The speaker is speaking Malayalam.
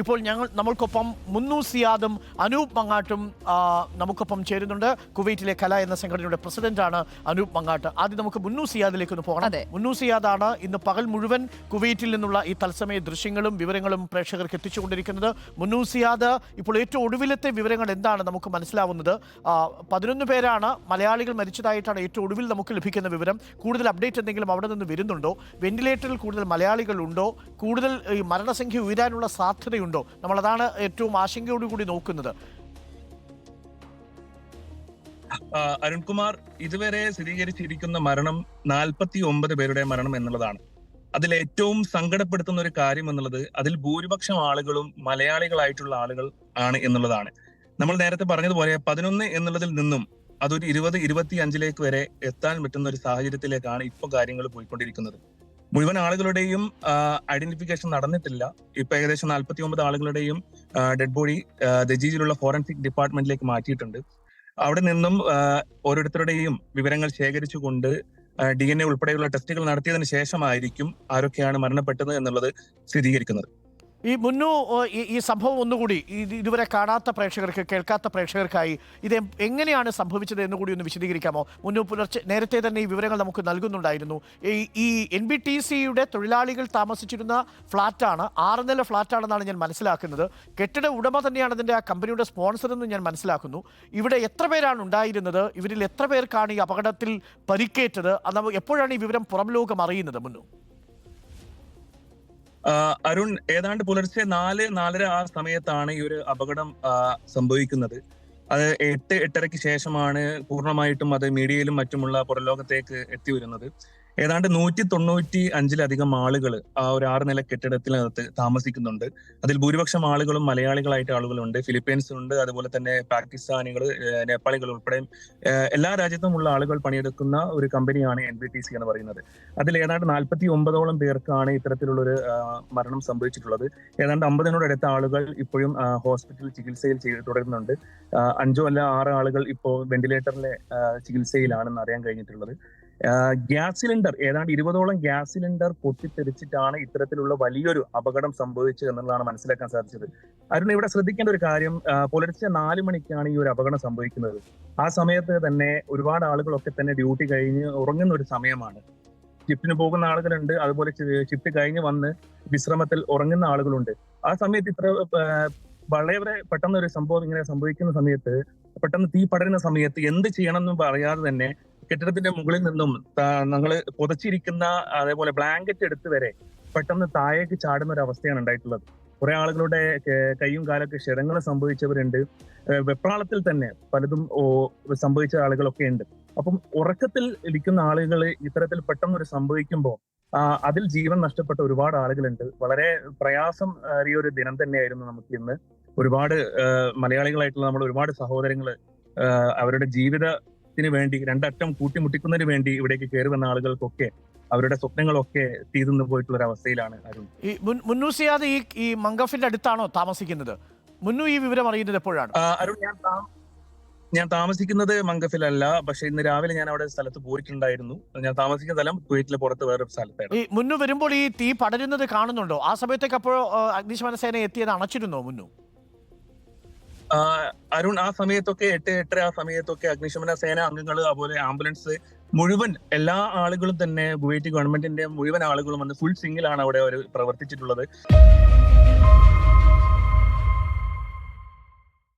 ഇപ്പോൾ ഞങ്ങൾ നമ്മൾക്കൊപ്പം മുന്നു സിയാദും അനൂപ് മങ്ങാട്ടും നമുക്കൊപ്പം ചേരുന്നുണ്ട്. കുവൈറ്റിലെ കല എന്ന സംഘടനയുടെ പ്രസിഡന്റാണ് അനൂപ് മങ്ങാട്ട്. ആദ്യം നമുക്ക് മുന്നു സിയാദിലേക്ക് ഒന്ന് പോകണം. അതെ. മുന്നു സിയാദാണ് ഇന്ന് പകൽ മുഴുവൻ കുവൈറ്റിൽ നിന്നുള്ള ഈ തത്സമയ ദൃശ്യങ്ങളും വിവരങ്ങളും പ്രേക്ഷകർക്ക് എത്തിച്ചുകൊണ്ടിരിക്കുന്നത്. മുന്നു സിയാദ് ഇപ്പോൾ ഏറ്റവും ഒടുവിലത്തെ വിവരങ്ങൾ എന്താണ് നമുക്ക് മനസ്സിലാവുന്നത്? പതിനൊന്ന് പേരാണ് മലയാളികൾ മരിച്ചതായിട്ടാണ് ഏറ്റവും ഒടുവിൽ നമുക്ക് ലഭിക്കുന്ന വിവരം. കൂടുതൽ അപ്ഡേറ്റ് എന്തെങ്കിലും അവിടെ നിന്ന് വരുന്നുണ്ടോ? വെന്റിലേറ്ററിൽ കൂടുതൽ മലയാളികൾ ഉണ്ടോ? കൂടുതൽ ഈ മരണസംഖ്യ ഉയരാനുള്ള സാധ്യതയുണ്ടോ? നമ്മളതാണ് ഏറ്റവും ആശങ്കയോടുകൂടി നോക്കുന്നത്. അരുൺകുമാർ ഇതുവരെ സ്ഥിരീകരിച്ചിരിക്കുന്ന മരണം നാൽപ്പത്തി ഒമ്പത് പേരുടെ മരണം എന്നുള്ളതാണ്. അതിൽ ഏറ്റവും സങ്കടപ്പെടുത്തുന്ന ഒരു കാര്യം എന്നുള്ളത് അതിൽ ഭൂരിപക്ഷം ആളുകളും മലയാളികളായിട്ടുള്ള ആളുകൾ ആണ് എന്നുള്ളതാണ്. നമ്മൾ നേരത്തെ പറഞ്ഞതുപോലെ പതിനൊന്ന് എന്നുള്ളതിൽ നിന്നും അതൊരു ഇരുപത് ഇരുപത്തി അഞ്ചിലേക്ക് വരെ എത്താൻ പറ്റുന്ന ഒരു സാഹചര്യത്തിലേക്കാണ് ഇപ്പൊ കാര്യങ്ങൾ പോയിക്കൊണ്ടിരിക്കുന്നത്. മുഴുവൻ ആളുകളുടെയും ഐഡന്റിഫിക്കേഷൻ നടന്നിട്ടില്ല. ഇപ്പൊ ഏകദേശം നാൽപ്പത്തി ഒമ്പത് ആളുകളുടെയും ഡെഡ് ബോഡി ദജീജിലുള്ള ഫോറൻസിക് ഡിപ്പാർട്ട്മെന്റിലേക്ക് മാറ്റിയിട്ടുണ്ട്. അവിടെ നിന്നും ഓരോരുത്തരുടെയും വിവരങ്ങൾ ശേഖരിച്ചുകൊണ്ട് ഡി എൻ എ ഉൾപ്പെടെയുള്ള ടെസ്റ്റുകൾ നടത്തിയതിനു ശേഷമായിരിക്കും ആരൊക്കെയാണ് മരണപ്പെട്ടത് എന്നുള്ളത് സ്ഥിരീകരിക്കുന്നത്. ഈ മുന്നു ഈ സംഭവം ഒന്നുകൂടി ഇതുവരെ കാണാത്ത പ്രേക്ഷകർക്ക് കേൾക്കാത്ത പ്രേക്ഷകർക്കായി ഇത് എങ്ങനെയാണ് സംഭവിച്ചത് എന്ന് കൂടി ഒന്ന് വിശദീകരിക്കാമോ? മുന്നു പുലർച്ചെ നേരത്തെ തന്നെ ഈ വിവരങ്ങൾ നമുക്ക് നൽകുന്നുണ്ടായിരുന്നു. ഈ എൻ ബി ടി സിയുടെ തൊഴിലാളികൾ താമസിച്ചിരുന്ന ഫ്ളാറ്റാണ് ആറ് നില ഫ്ളാറ്റാണെന്നാണ് ഞാൻ മനസ്സിലാക്കുന്നത്. കെട്ടിട ഉടമ തന്നെയാണ് അതിന്റെ ആ കമ്പനിയുടെ സ്പോൺസർ എന്ന് ഞാൻ മനസ്സിലാക്കുന്നു. ഇവിടെ എത്ര പേരാണ് ഉണ്ടായിരുന്നത്? ഇവരിൽ എത്ര പേർക്കാണ് ഈ അപകടത്തിൽ പരിക്കേറ്റത്? അത് എപ്പോഴാണ് ഈ വിവരം പുറം ലോകം അറിയുന്നത് മുന്നു? അരുൺ ഏതാണ്ട് പുലർച്ചെ നാല് നാലര ആ സമയത്താണ് ഈ ഒരു അപകടം സംഭവിക്കുന്നത്. അത് എട്ട് എട്ടരയ്ക്ക് ശേഷമാണ് പൂർണമായിട്ടും അത് മീഡിയയിലും മറ്റുമുള്ള പുറലോകത്തേക്ക് എത്തി വരുന്നത്. ഏതാണ്ട് നൂറ്റി തൊണ്ണൂറ്റി അഞ്ചിലധികം ആളുകൾ ആ ഒരു ആറ് നില കെട്ടിടത്തിനകത്ത് താമസിക്കുന്നുണ്ട്. അതിൽ ഭൂരിപക്ഷം ആളുകളും മലയാളികളായിട്ട് ആളുകളുണ്ട്. ഫിലിപ്പീൻസ് ഉണ്ട് അതുപോലെ തന്നെ പാകിസ്ഥാനികൾ നേപ്പാളികൾ ഉൾപ്പെടെ എല്ലാ രാജ്യത്തുമുള്ള ആളുകൾ പണിയെടുക്കുന്ന ഒരു കമ്പനിയാണ് എൻ ബി ടി സി എന്ന് പറയുന്നത്. അതിൽ ഏതാണ്ട് നാൽപ്പത്തി ഒമ്പതോളം പേർക്കാണ് ഇത്തരത്തിലുള്ള ഒരു മരണം സംഭവിച്ചിട്ടുള്ളത്. ഏതാണ്ട് അമ്പതിനോടടുത്ത ആളുകൾ ഇപ്പോഴും ഹോസ്പിറ്റൽ ചികിത്സയിൽ തുടരുന്നുണ്ട്. അഞ്ചോ അല്ല ആറ് ആളുകൾ ഇപ്പോൾ വെന്റിലേറ്ററിലെ ചികിത്സയിലാണെന്ന് അറിയാൻ കഴിഞ്ഞിട്ടുള്ളത്. ഗ്യാസ് സിലിണ്ടർ ഏതാണ്ട് ഇരുപതോളം ഗ്യാസ് സിലിണ്ടർ പൊട്ടിത്തെറിച്ചിട്ടാണ് ഇത്തരത്തിലുള്ള വലിയൊരു അപകടം സംഭവിച്ചത് എന്നുള്ളതാണ് മനസ്സിലാക്കാൻ സാധിച്ചത്. അരുൺ ഇവിടെ ശ്രദ്ധിക്കേണ്ട ഒരു കാര്യം പുലർച്ചെ നാല് മണിക്കാണ് ഈ ഒരു അപകടം സംഭവിക്കുന്നത്. ആ സമയത്ത് തന്നെ ഒരുപാട് ആളുകളൊക്കെ തന്നെ ഡ്യൂട്ടി കഴിഞ്ഞ് ഉറങ്ങുന്ന ഒരു സമയമാണ്. ഷിഫ്റ്റിന് പോകുന്ന ആളുകളുണ്ട് അതുപോലെ ഷിഫ്റ്റ് കഴിഞ്ഞ് വന്ന് വിശ്രമത്തിൽ ഉറങ്ങുന്ന ആളുകളുണ്ട്. ആ സമയത്ത് ഇത്ര വളരെ പെട്ടെന്ന് ഒരു സംഭവം ഇങ്ങനെ സംഭവിക്കുന്ന സമയത്ത് പെട്ടെന്ന് തീ പടരുന്ന സമയത്ത് എന്ത് ചെയ്യണം എന്ന് പറയാതെ തന്നെ കെട്ടിടത്തിന്റെ മുകളിൽ നിന്നും ഞങ്ങൾ പുതച്ചിരിക്കുന്ന അതേപോലെ ബ്ലാങ്കറ്റ് എടുത്ത് വരെ പെട്ടെന്ന് താഴേക്ക് ചാടുന്ന ഒരു അവസ്ഥയാണ് ഉണ്ടായിട്ടുള്ളത്. കുറെ ആളുകളുടെ കൈയും കാലൊക്കെ ക്ഷരങ്ങൾ സംഭവിച്ചവരുണ്ട്. വെപ്രാളത്തിൽ തന്നെ പലതും സംഭവിച്ച ആളുകളൊക്കെ ഉണ്ട്. അപ്പം ഉറക്കത്തിൽ ഇരിക്കുന്ന ആളുകൾ ഇത്തരത്തിൽ പെട്ടെന്ന് ഒരു സംഭവിക്കുമ്പോൾ അതിൽ ജീവൻ നഷ്ടപ്പെട്ട ഒരുപാട് ആളുകളുണ്ട്. വളരെ പ്രയാസം ഏറിയ ഒരു ദിനം തന്നെയായിരുന്നു നമുക്ക് ഇന്ന്. ഒരുപാട് മലയാളികളായിട്ടുള്ള നമ്മൾ ഒരുപാട് സഹോദരങ്ങൾ അവരുടെ ജീവിതത്തിന് വേണ്ടി രണ്ടറ്റം കൂട്ടിമുട്ടിക്കുന്നതിന് വേണ്ടി ഇവിടേക്ക് കയറി വന്ന ആളുകൾക്കൊക്കെ അവരുടെ സ്വപ്നങ്ങളൊക്കെ തീർന്നു പോയിട്ടുള്ള ഒരു അവസ്ഥയിലാണ് അരുൺ. ഈ മുന്നു സിയാദ് ഈ ഈ മംഗഫിന്റെ അടുത്താണോ താമസിക്കുന്നത്? മുന്നു ഈ വിവരം അറിയുന്നത് എപ്പോഴാണ്? അരുൺ ഞാൻ ഞാൻ താമസിക്കുന്നത് മംഗഫിലല്ല പക്ഷെ ഇന്ന് രാവിലെ ഞാൻ അവിടെ സ്ഥലത്ത് പോയിട്ടുണ്ടായിരുന്നു. ഞാൻ താമസിക്കുന്ന സ്ഥലം കുവൈറ്റിലെ പുറത്ത് വേറൊരു സ്ഥലത്തായിരുന്നു ഈ മുന്നു വരുമ്പോൾ ഈ തീ പടരുന്നത് കാണുന്നുണ്ടോ? ആ സമയത്തേക്ക് അപ്പോഴോ അഗ്നിശമന സേന എത്തിയത് അണച്ചിരുന്നോ മുന്നു? അരുൺ ആ സമയത്തൊക്കെ എട്ട് എട്ടര ആ സമയത്തൊക്കെ അഗ്നിശമന സേന അംഗങ്ങൾ അതുപോലെ ആംബുലൻസ് മുഴുവൻ എല്ലാ ആളുകളും തന്നെ കുവൈറ്റ് ഗവൺമെന്റിന്റെ മുഴുവൻ ആളുകളും വന്ന് ഫുൾ സിംഗിലാണ് അവിടെ അവർ പ്രവർത്തിച്ചിട്ടുള്ളത്.